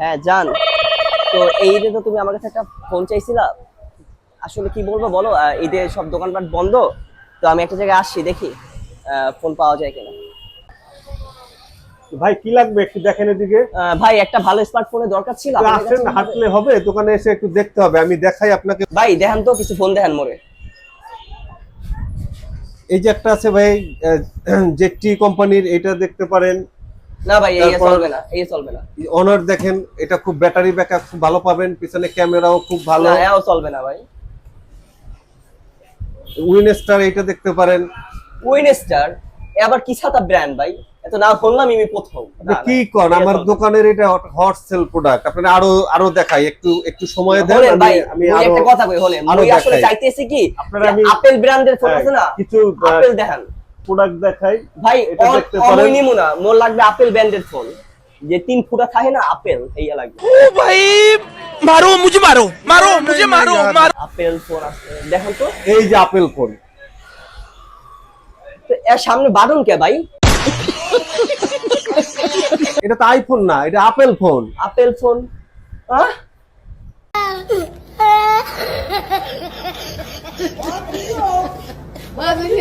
হ্যাঁ জান। তো এই ঈদে তো তুমি আমার কাছে একটা ফোন চাইছিলা। আসলে কি বলব বলো? ঈদে সব দোকানপাট বন্ধ। তো আমি একটা জায়গায় আসছি দেখি ফোন পাওয়া যায় কিনা। ভাই কি লাগবে একটু দেখেন এদিকে? ভাই একটা ভালো স্মার্টফোনের দরকার ছিল আসেন হাঁটলে হবে দোকানে এসে একটু দেখতে হবে। আমি দেখাই আপনাকে। ভাই দেখেন তো কিছু ফোন দেখেন মোরে। এই যে একটা আছে ভাই জেটি কোম্পানির এটা দেখতে পারেন। না ভাই এই চলবে না এই চলবে না। অনার দেখেন এটা খুব ব্যাটারি ব্যাকআপ খুব ভালো পাবেন পিছনে ক্যামেরাও খুব ভালো। না এও চলবে না ভাই। উইনস্টার এটা দেখতে পারেন। উইনস্টার আবার কি ছাতা ব্র্যান্ড ভাই? এত নাম শুনলাম আমি প্রথম। কি না, আমার দোকানের এটা হট সেল প্রোডাক্ট আপনার আরও আরও দেখাই একটু একটু সময় দেন আমি আমি একটা কথা কই হলেন। আরও মুই আসলে চাইতেছি কি আপনার আমি- আপেল ব্র্যান্ডের ফোন আছে না কিছু আপেল দেখেন। প্রোডাক্ট দেখাই ভাই এটা দেখতে পারেন। নিমু না মোর লাগবে আপেল ব্র্যান্ডেড ফোন যে তিন ফুটা থাকে না আপেল এইয়া লাগবে। ও ভাই মারো মুঝে মারো মারো oh মুঝে মারো মারো। আপেল ফোন আছে দেখেন তো। এই যে আপেল ফোন তো এর সামনে বাটন কে ভাই? এটা তো আইফোন না এটা আপেল ফোন আপেল ফোন হ্যাঁ